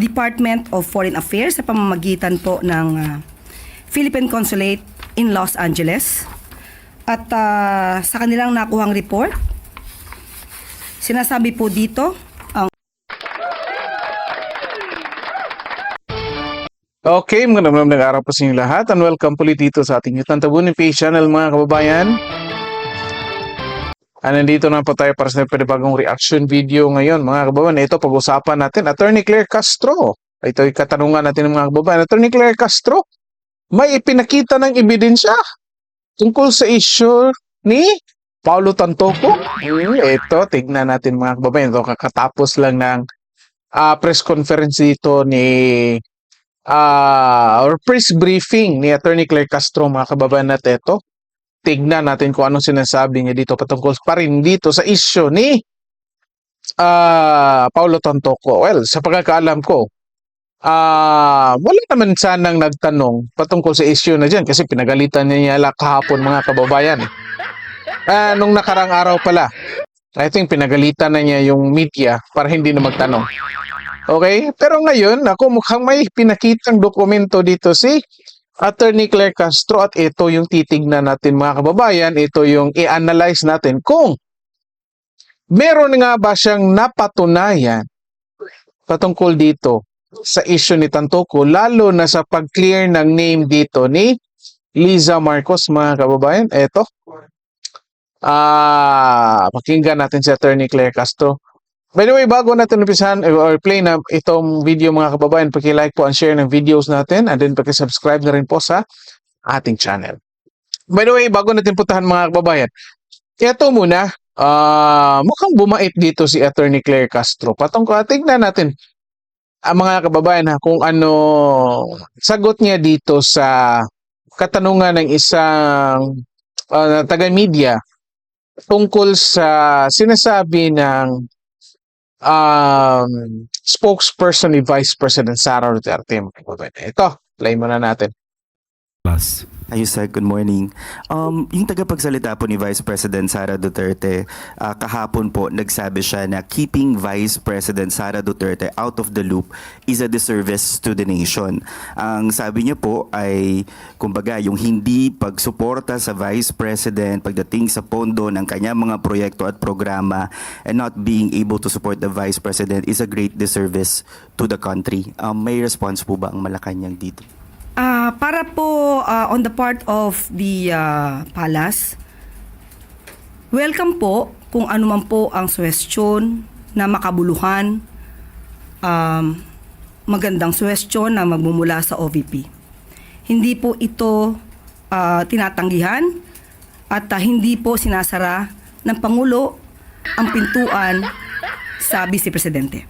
Department of Foreign Affairs sa pamamagitan po ng ah, Philippine Consulate in Los Angeles. At ah, sa kanilang nakuhang report, sinasabi po dito, ang Okay, magandang magandang araw po sa inyo lahat and welcome po dito sa ating Yutan Tabunin Page channel mga kababayan. Ah, nandito na po tayo para sa panibagong reaction video ngayon mga kababayan. Ito pag-usapan natin, Attorney Claire Castro. Ito yung katanungan natin ng mga kababayan. Attorney Claire Castro, may ipinakita ng ebidensya tungkol sa issue ni Paulo Tantoco. Hmm, ito, tignan natin mga kababayan. Ito kakatapos lang ng ah, press conference dito ni ah or press briefing ni Attorney Claire Castro mga kababayan natin ito. Tignan natin kung anong sinasabi niya dito patungkol pa rin dito sa issue ni ah Paulo Tantoco. Well, sa pagkakaalam ko, ah wala naman sanang nagtanong patungkol sa issue na dyan kasi pinagalitan niya niya kahapon mga kababayan. Ah, nung nakarang araw pala, I think pinagalitan na niya yung media para hindi na magtanong. Okay? Pero ngayon, ako mukhang may pinakitang dokumento dito si Attorney Claire Castro at ito yung titignan natin mga kababayan. Ito yung i-analyze natin kung meron nga ba siyang napatunayan patungkol dito sa issue ni Tantoco lalo na sa pag-clear ng name dito ni Liza Marcos mga kababayan. Ito. Ah, pakinggan natin si Attorney Claire Castro. By the way, bago natin umpisahan eh, or play na itong video mga kababayan, paki-like po and share ng videos natin and then paki-subscribe na rin po sa ating channel. By the way, bago natin puntahan mga kababayan, ito muna, ah mukhang bumait dito si Attorney Claire Castro. Patungkol, tignan natin ang mga kababayan ha, kung ano sagot niya dito sa katanungan ng isang ah, taga-media tungkol sa sinasabi ng um, spokesperson ni Vice President Sara Duterte. Ito, play muna natin. Plus. Sir, good morning. Um, yung tagapagsalita po ni Vice President Sara Duterte, ah, kahapon po nagsabi siya na keeping Vice President Sara Duterte out of the loop is a disservice to the nation. Ang sabi niya po ay, kumbaga, yung hindi pagsuporta sa Vice President pagdating sa pondo ng kanyang mga proyekto at programa and not being able to support the Vice President is a great disservice to the country. Um, may response po ba ang Malacanang dito? Ah, para po ah, on the part of the ah, palace, welcome po kung ano man po ang suwestyon na makabuluhan, um, magandang suwestyon na magmumula sa OVP. Hindi po ito ah, tinatanggihan at ah, hindi po sinasara ng Pangulo ang pintuan sa Vice Presidente.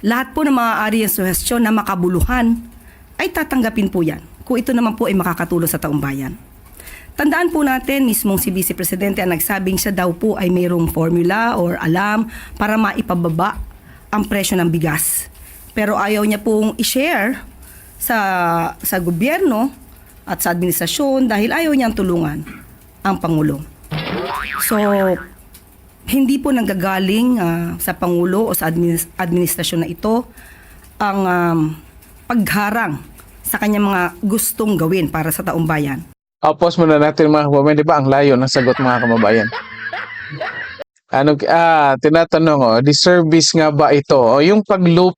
Lahat po ng mga ari ang suhestyon na makabuluhan ay tatanggapin po yan kung ito naman po ay makakatulong sa taong bayan. Tandaan po natin, mismong si Vice Presidente ang nagsabing siya daw po ay mayroong formula or alam para maipababa ang presyo ng bigas. Pero ayaw niya pong i-share sa, sa gobyerno at sa administrasyon dahil ayaw niyang tulungan ang Pangulo. So, hindi po nanggagaling ah, sa Pangulo o sa adminis- administrasyon na ito ang um, pagharang sa kanyang mga gustong gawin para sa taong bayan. Uh, pause muna natin mga kababayan. Di ba ang layo ng sagot mga kababayan? Ano, ah, tinatanong, oh, disservice nga ba ito? O yung pag-loop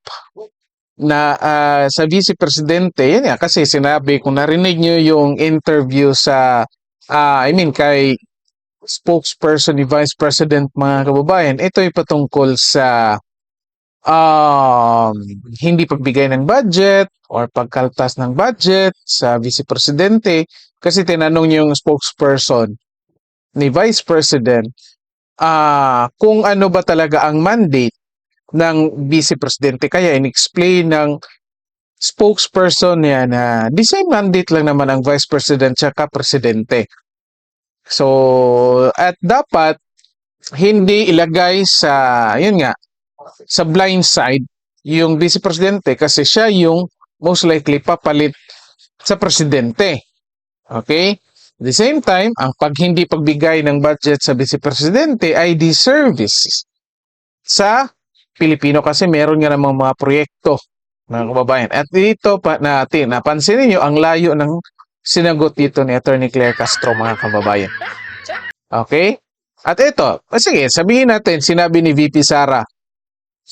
na ah, sa Vice Presidente, yan nga, kasi sinabi, kung narinig nyo yung interview sa, ah, I mean, kay spokesperson ni Vice President mga kababayan, ito ay patungkol sa um, hindi pagbigay ng budget or pagkaltas ng budget sa Vice Presidente kasi tinanong yung spokesperson ni Vice President ah kung ano ba talaga ang mandate ng Vice Presidente kaya in-explain ng spokesperson niya na the same mandate lang naman ang Vice President at Presidente. So, at dapat hindi ilagay sa, yun nga, sa blind side yung Vice Presidente kasi siya yung most likely papalit sa Presidente. Okay? At the same time, ang pag hindi pagbigay ng budget sa Vice Presidente ay disservice sa Pilipino kasi meron nga namang mga proyekto mga kababayan. At dito pa natin, napansin niyo ang layo ng sinagot dito ni Attorney Claire Castro, mga kababayan. Okay? At ito, ah, sige, sabihin natin, sinabi ni VP Sara,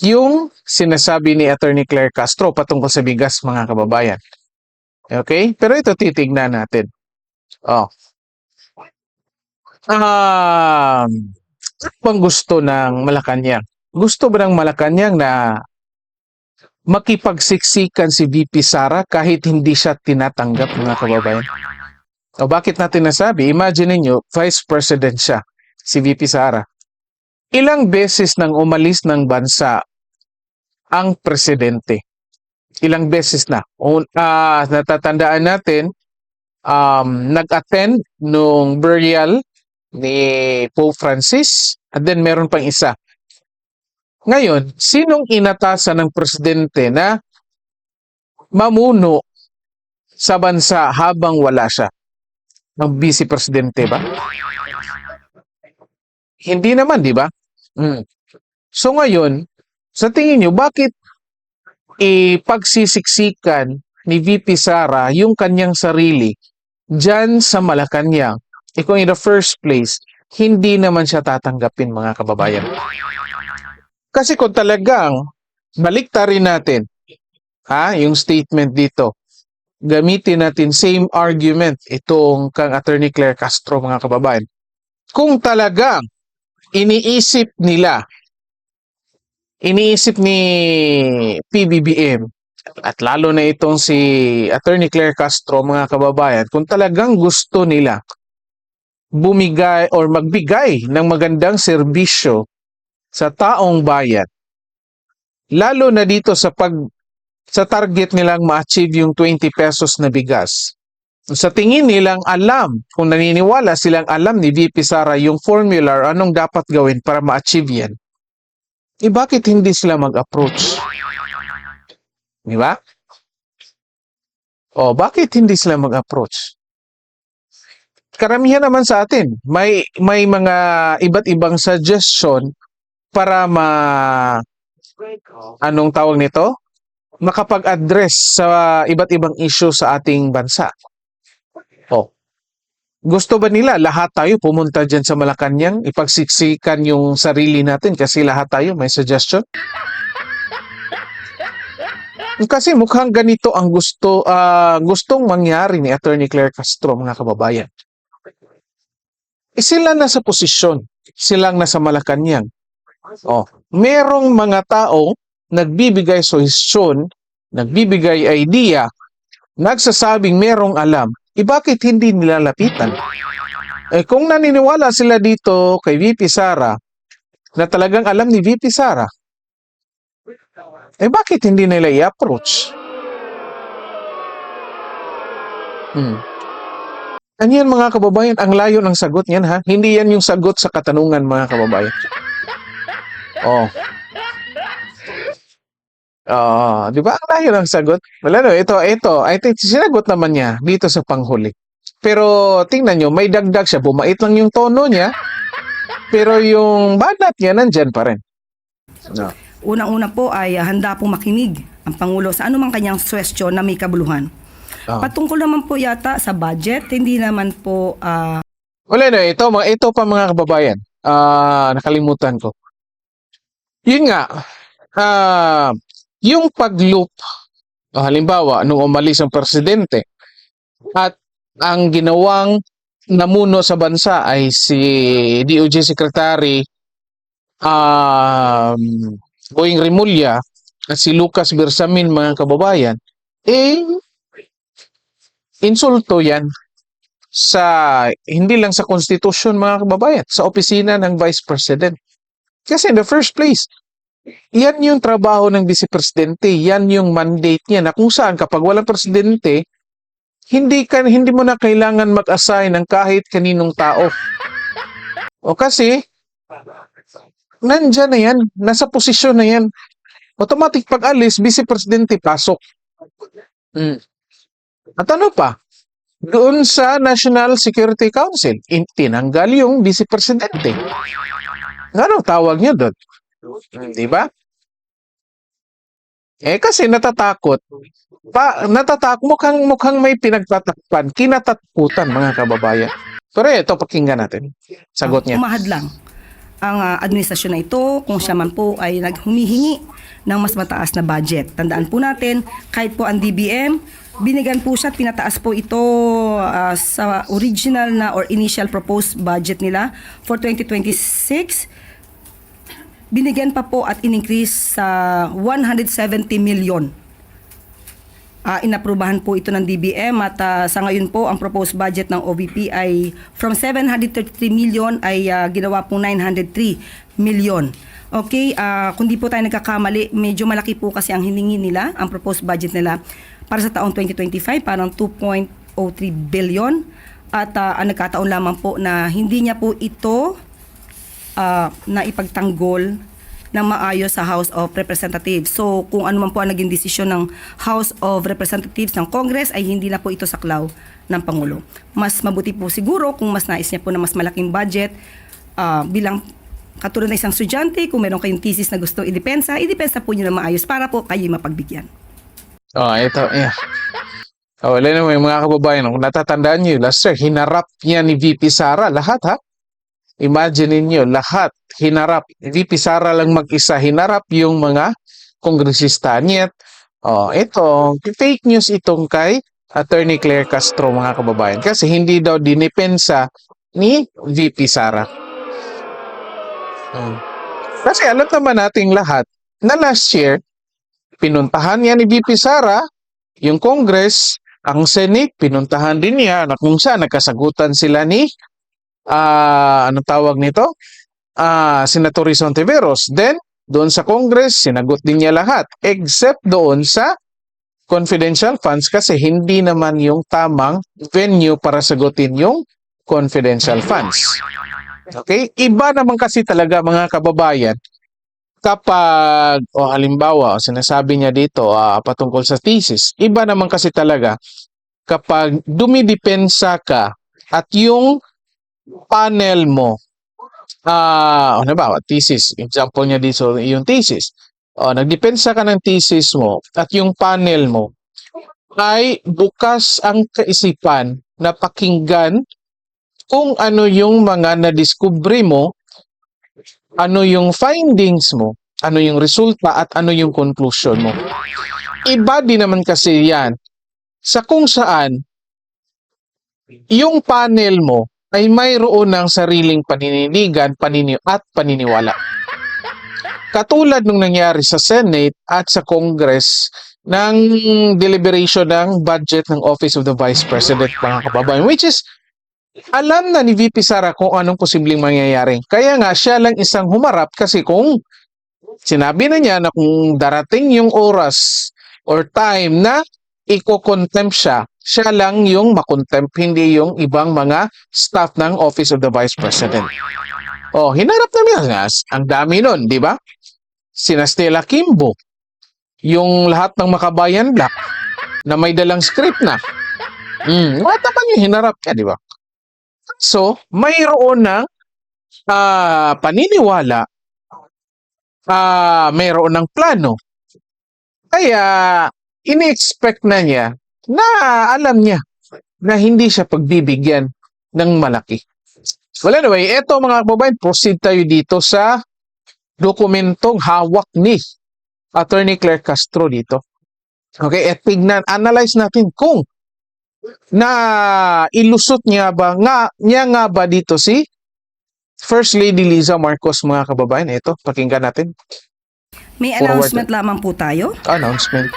yung sinasabi ni Attorney Claire Castro patungkol sa bigas, mga kababayan. Okay? Pero ito titignan natin. Oh. Um, ano bang gusto ng Malacanang? Gusto ba ng Malacanang na makipagsiksikan si VP Sara kahit hindi siya tinatanggap mga kababayan? O bakit natin nasabi? Imagine niyo, Vice President siya, si VP Sara. Ilang beses nang umalis ng bansa ang presidente? Ilang beses na? Un, ah, natatandaan natin, um, nag-attend nung burial ni Pope Francis at then meron pang isa. Ngayon, sinong inatasan ng presidente na mamuno sa bansa habang wala siya? Ng vice presidente ba? Hindi naman, di ba? Mm. So ngayon, sa tingin nyo, bakit ipagsisiksikan ni VP Sara yung kanyang sarili dyan sa Malacanang? Eh kung in the first place, hindi naman siya tatanggapin mga kababayan. Kasi kung talagang baliktarin natin ha, yung statement dito, gamitin natin same argument itong kang Attorney Claire Castro mga kababayan. Kung talagang iniisip nila, iniisip ni PBBM, at lalo na itong si Attorney Claire Castro mga kababayan, kung talagang gusto nila bumigay or magbigay ng magandang serbisyo sa taong bayan, lalo na dito sa pag sa target nilang ma-achieve yung 20 pesos na bigas. Sa tingin nilang alam, kung naniniwala silang alam ni VP Sara yung formula or anong dapat gawin para ma-achieve yan, eh bakit hindi sila mag-approach? Di ba? O, bakit hindi sila mag-approach? Karamihan naman sa atin, may may mga iba't ibang suggestion para ma anong tawag nito? makapag-address sa iba't ibang issue sa ating bansa. Gusto ba nila lahat tayo pumunta dyan sa Malacanang, ipagsiksikan yung sarili natin kasi lahat tayo may suggestion? Kasi mukhang ganito ang gusto ah, gustong mangyari ni Attorney Claire Castro mga kababayan. Eh, sila nasa posisyon, silang nasa Malacanang. Oh, merong mga tao nagbibigay suhestyon, nagbibigay idea, nagsasabing merong alam, eh bakit hindi nilalapitan? Eh kung naniniwala sila dito kay VP Sara, na talagang alam ni VP Sara, eh bakit hindi nila i-approach? Hmm. Ano yan mga kababayan? Ang layo ng sagot niyan ha? Hindi yan yung sagot sa katanungan mga kababayan. Oh. Oo, di ba? Ang layo ng sagot. Wala no, ito, ito. I think sinagot naman niya dito sa panghuli. Pero tingnan nyo, may dagdag siya. Bumait lang yung tono niya. Pero yung banat niya nandyan pa rin. No. Unang-una po ay ah, handa pong makinig ang Pangulo sa anumang kanyang question na may kabuluhan. Oo. Patungkol naman po yata sa budget, hindi naman po ah, Wala na, ito, mga, ito pa mga kababayan. Ah, nakalimutan ko. Yun nga, ah, yung pag-loop, o halimbawa, nung umalis ang presidente, at ang ginawang namuno sa bansa ay si DOJ Secretary um, Boying Rimulya at si Lucas Bersamin, mga kababayan, eh, insulto yan sa hindi lang sa constitution mga kababayan, sa opisina ng Vice President. Kasi in the first place, yan yung trabaho ng Vice Presidente, yan yung mandate niya na kung saan kapag walang presidente, hindi ka hindi mo na kailangan mag-assign ng kahit kaninong tao. O kasi nandyan na yan, nasa posisyon na yan. Automatic pag alis, Vice Presidente pasok. Mm. At ano pa? doon sa National Security Council, in- tinanggal yung Vice Presidente. Ano tawag niyo doon? Di ba? Eh kasi natatakot. Pa, natatakot mukhang mukhang may pinagtatakpan, kinatakutan mga kababayan. Pero ito pakinggan natin. Sagot niya. Umahad lang ang ah, administrasyon na ito kung siya man po ay naghumihingi ng mas mataas na budget. Tandaan po natin, kahit po ang DBM, binigyan po siya, at pinataas po ito ah, sa original na or initial proposed budget nila for 2026. Binigyan pa po at in-increase sa 170 million Ah, inaprubahan po ito ng DBM at ah, sa ngayon po ang proposed budget ng OVP ay from 733 million ay ah, ginawa po 903 million. Okay, ah, kung di po tayo nagkakamali, medyo malaki po kasi ang hiningi nila, ang proposed budget nila para sa taong 2025, parang 2.03 billion. At ah, ang nagkataon lamang po na hindi niya po ito uh, na ipagtanggol ng maayos sa House of Representatives. So kung ano man po ang naging desisyon ng House of Representatives ng Congress ay hindi na po ito saklaw ng Pangulo. Mas mabuti po siguro kung mas nais niya po na mas malaking budget ah, bilang katulad ng isang estudyante, kung meron kayong thesis na gusto idepensa, idepensa po niyo na maayos para po kayo mapagbigyan. Oh, ito. Yeah. Oh, naman yung mga kababayan. Natatandaan niyo, last year, hinarap niya ni VP Sara lahat ha. Imagine niyo lahat hinarap. VP Sara lang mag-isa hinarap yung mga kongresista niya. Oh, ito, fake news itong kay Attorney Claire Castro mga kababayan kasi hindi daw dinipensa ni VP Sara. Hmm. Kasi alam naman nating lahat na last year pinuntahan niya ni VP Sara yung Congress, ang Senate, pinuntahan din niya na kung saan nagkasagutan sila ni ah ano tawag nito? Ah, Senator Rizon Tiveros. Then, doon sa Congress, sinagot din niya lahat except doon sa confidential funds kasi hindi naman yung tamang venue para sagutin yung confidential funds. Okay? Iba naman kasi talaga mga kababayan kapag, o halimbawa, o sinasabi niya dito ah, patungkol sa thesis, iba naman kasi talaga kapag dumidepensa ka at yung panel mo, ah, ano ba, thesis, example niya dito, yung thesis, o, nagdepensa ka ng thesis mo at yung panel mo ay bukas ang kaisipan na pakinggan kung ano yung mga nadiskubre mo ano yung findings mo, ano yung resulta at ano yung conclusion mo. Iba din naman kasi yan sa kung saan yung panel mo ay mayroon ng sariling panininigan panini at paniniwala. Katulad nung nangyari sa Senate at sa Congress ng deliberation ng budget ng Office of the Vice President mga kababayan which is alam na ni VP Sara kung anong posibleng mangyayari. Kaya nga siya lang isang humarap kasi kung sinabi na niya na kung darating yung oras or time na iko-contempt siya, siya lang yung makontempt, hindi yung ibang mga staff ng Office of the Vice President. Oh, hinarap na niya. Ang dami nun, di ba? Sina Stella Kimbo, yung lahat ng makabayan black na may dalang script na. Hmm, what naman yung hinarap niya, di ba? So, mayroon ng ah, paniniwala, ah, mayroon ng plano. Kaya, ini-expect na niya na alam niya na hindi siya pagbibigyan ng malaki. Well, anyway, eto mga kababayan, proceed tayo dito sa dokumentong hawak ni Attorney Claire Castro dito. Okay, at tignan, analyze natin kung na ilusot niya ba nga niya nga ba dito si First Lady Liza Marcos mga kababayan ito pakinggan natin May Forward. announcement lamang po tayo. announcement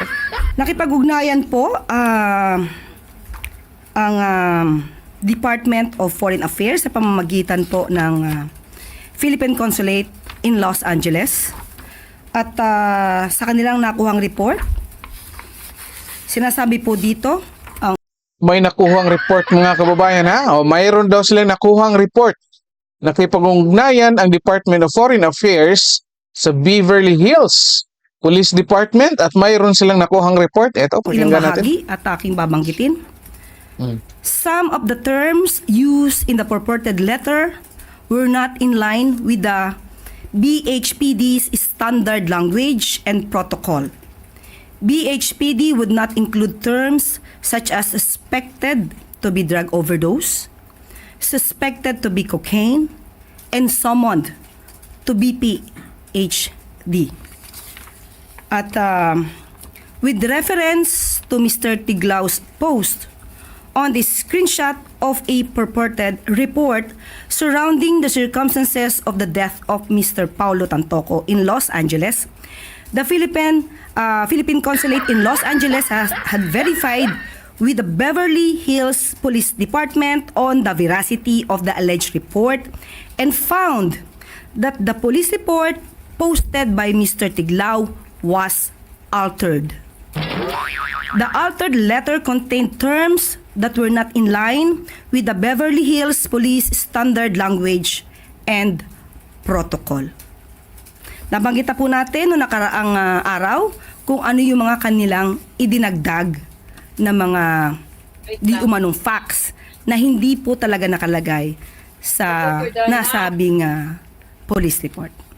Nakipag-ugnayan po ah, ang ah, Department of Foreign Affairs sa pamamagitan po ng ah, Philippine Consulate in Los Angeles. At ah, sa kanilang nakuhang report, sinasabi po dito, ang may nakuhang report mga kababayan ha? O mayroon daw sila nakuhang report. Nakipag-ugnayan ang Department of Foreign Affairs sa Beverly Hills Police Department at mayroon silang nakuhang report ilang pakinggan natin bahagi at aking babanggitin. Hmm. Some of the terms used in the purported letter were not in line with the BHPD's standard language and protocol. BHPD would not include terms such as suspected to be drug overdose, suspected to be cocaine, and summoned to BPHD. At um, with reference to Mr. Tiglau's post on the screenshot of a purported report surrounding the circumstances of the death of Mr. Paulo Tantoco in Los Angeles, the Philippine uh, Philippine Consulate in Los Angeles has had verified with the Beverly Hills Police Department on the veracity of the alleged report and found that the police report posted by Mr. Tiglao was altered. The altered letter contained terms that were not in line with the Beverly Hills Police standard language and protocol. Nabanggit na po natin noong nakaraang ah, araw kung ano yung mga kanilang idinagdag na mga di umanong facts na hindi po talaga nakalagay sa nasabing ah, police report.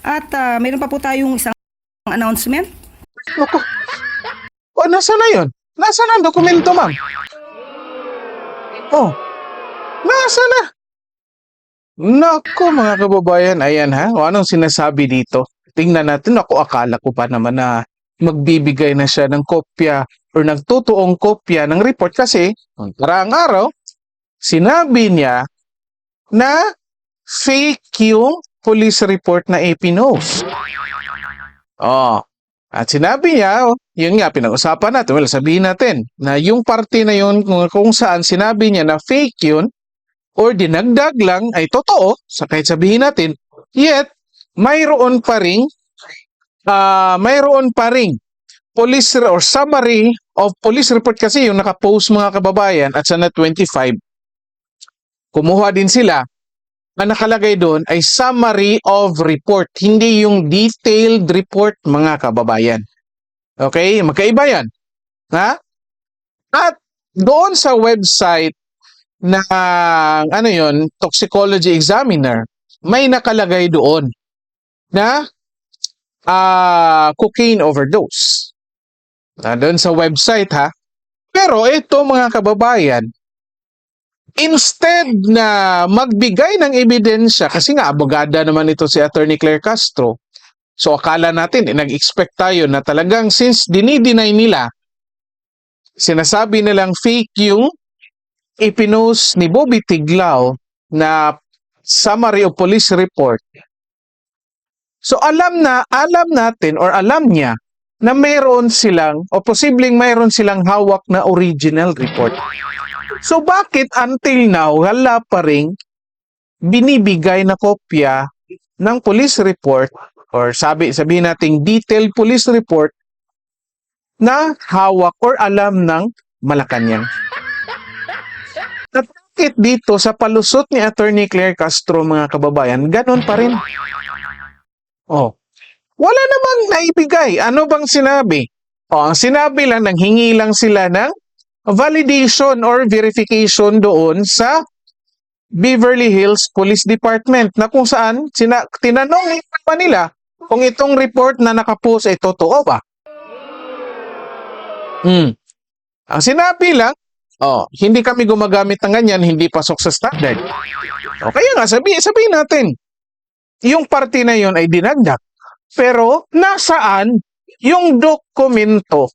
At ah, mayroon pa po tayong isang announcement. Naku. O, nasa na yun? Nasa na ang dokumento, ma'am? Oh, nasa na? Naku, mga kababayan, ayan ha. O, anong sinasabi dito? Tingnan natin. Ako, akala ko pa naman na magbibigay na siya ng kopya or nagtutuong kopya ng report kasi ang karaang araw, sinabi niya na fake yung police report na AP knows. Oh, at sinabi niya, oh, yun nga, pinag-usapan natin, well, sabihin natin, na yung parte na yun, kung, kung saan sinabi niya na fake yun, or dinagdag lang, ay totoo, sa kahit sabihin natin, yet, mayroon pa ring, ah, mayroon pa ring, police or summary of police report kasi yung nakapost mga kababayan at sa net 25, kumuha din sila, ang nakalagay doon ay summary of report, hindi yung detailed report mga kababayan. Okay? Magkaiba yan. Ha? At doon sa website ng ano yon toxicology examiner, may nakalagay doon na ah cocaine overdose. Na doon sa website ha. Pero ito mga kababayan, instead na magbigay ng ebidensya, kasi nga abogada naman ito si Attorney Claire Castro, so akala natin, eh, nag-expect tayo na talagang since dinideny nila, sinasabi nilang fake yung ipinost ni Bobby Tiglao na summary of police report. So alam na, alam natin or alam niya na mayroon silang o posibleng mayroon silang hawak na original report. So bakit until now wala pa ring binibigay na kopya ng police report or sabi sabihin nating detailed police report na hawak or alam ng Malacanang. At bakit dito sa palusot ni Attorney Claire Castro mga kababayan, ganun pa rin. Oh. Wala namang naibigay. Ano bang sinabi? Oh, ang sinabi lang, nanghingi lang sila ng validation or verification doon sa Beverly Hills Police Department na kung saan sina, tinanong pa nila kung itong report na nakapost ay totoo ba. Hmm. Ang sinabi lang, oh, hindi kami gumagamit ng ganyan, hindi pasok sa standard. O kaya nga, sabi, sabihin natin, yung parte na yon ay dinagdag. Pero nasaan yung dokumento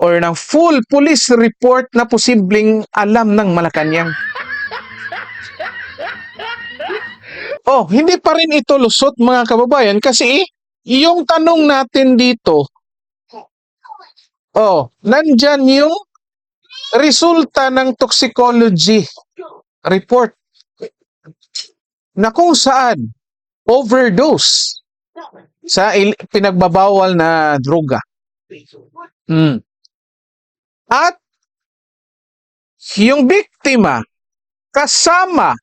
or ng full police report na posibleng alam ng Malacanang. Oh, hindi pa rin ito lusot mga kababayan kasi yung tanong natin dito, oh, nandyan yung resulta ng toxicology report na kung saan overdose sa pinagbabawal na droga. Mm. At yung biktima kasama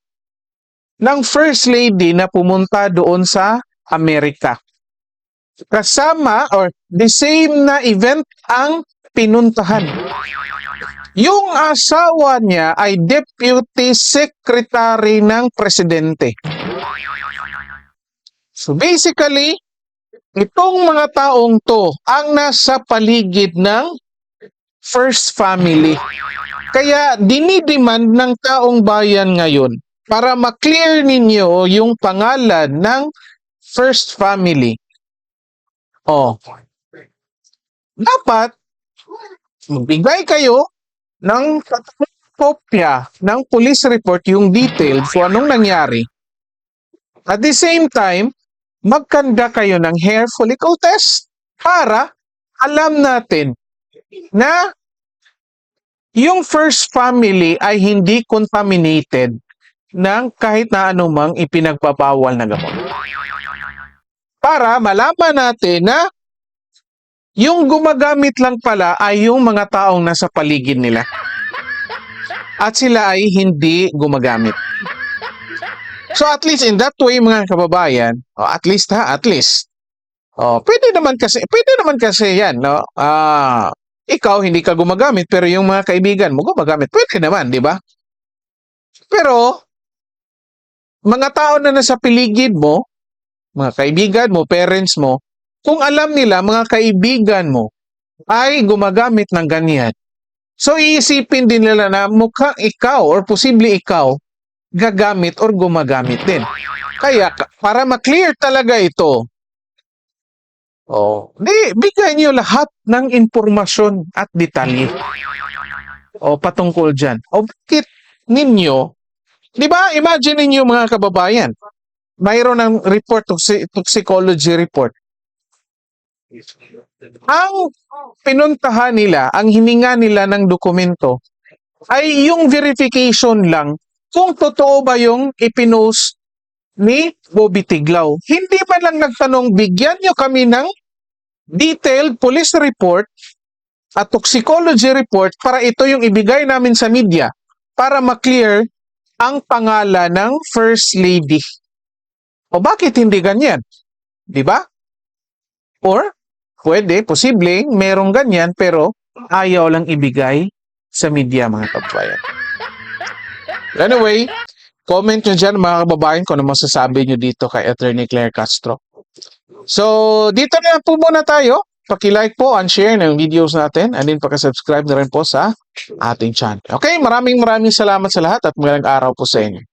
ng first lady na pumunta doon sa Amerika. Kasama or the same na event ang pinuntahan. Yung asawa niya ay deputy secretary ng presidente. So basically, itong mga taong to ang nasa paligid ng first family. Kaya dinidemand ng taong bayan ngayon para ma-clear ninyo yung pangalan ng first family. Oh. Dapat magbigay kayo ng kopya ng police report yung detail kung anong nangyari. At the same time, magkanda kayo ng hair follicle test para alam natin na yung first family ay hindi contaminated ng kahit na anumang ipinagbabawal na gamot. Para malaman natin na yung gumagamit lang pala ay yung mga taong nasa paligid nila. At sila ay hindi gumagamit. So at least in that way mga kababayan, oh, at least ha, at least. Oh, pwede naman kasi, pwede naman kasi 'yan, no? Ah, ikaw hindi ka gumagamit pero yung mga kaibigan mo gumagamit. Pwede naman, di ba? Pero mga tao na nasa paligid mo, mga kaibigan mo, parents mo, kung alam nila mga kaibigan mo ay gumagamit ng ganyan. So iisipin din nila na mukhang ikaw or posible ikaw gagamit or gumagamit din. Kaya ka- para ma-clear talaga ito, oh, di bigyan niyo lahat ng impormasyon at detalye. O patungkol diyan. O bakit ninyo, di ba, imagine ninyo mga kababayan, mayroon ng report, toxi- toxicology report. Ang pinuntahan nila, ang hininga nila ng dokumento, ay yung verification lang kung totoo ba yung ipinost ni Bobby Tiglaw. Hindi man lang nagtanong, bigyan nyo kami ng detailed police report at toxicology report para ito yung ibigay namin sa media para ma-clear ang pangalan ng First Lady. O bakit hindi ganyan? Di ba? Or, pwede, posibleng merong ganyan pero ayaw lang ibigay sa media mga kababayan. Anyway, comment nyo dyan mga kababayan kung ano masasabi nyo dito kay Attorney Claire Castro. So, dito na po muna tayo. Paki-like po and share ng videos natin and then paki-subscribe na rin po sa ating channel. Okay, maraming maraming salamat sa lahat at magandang araw po sa inyo.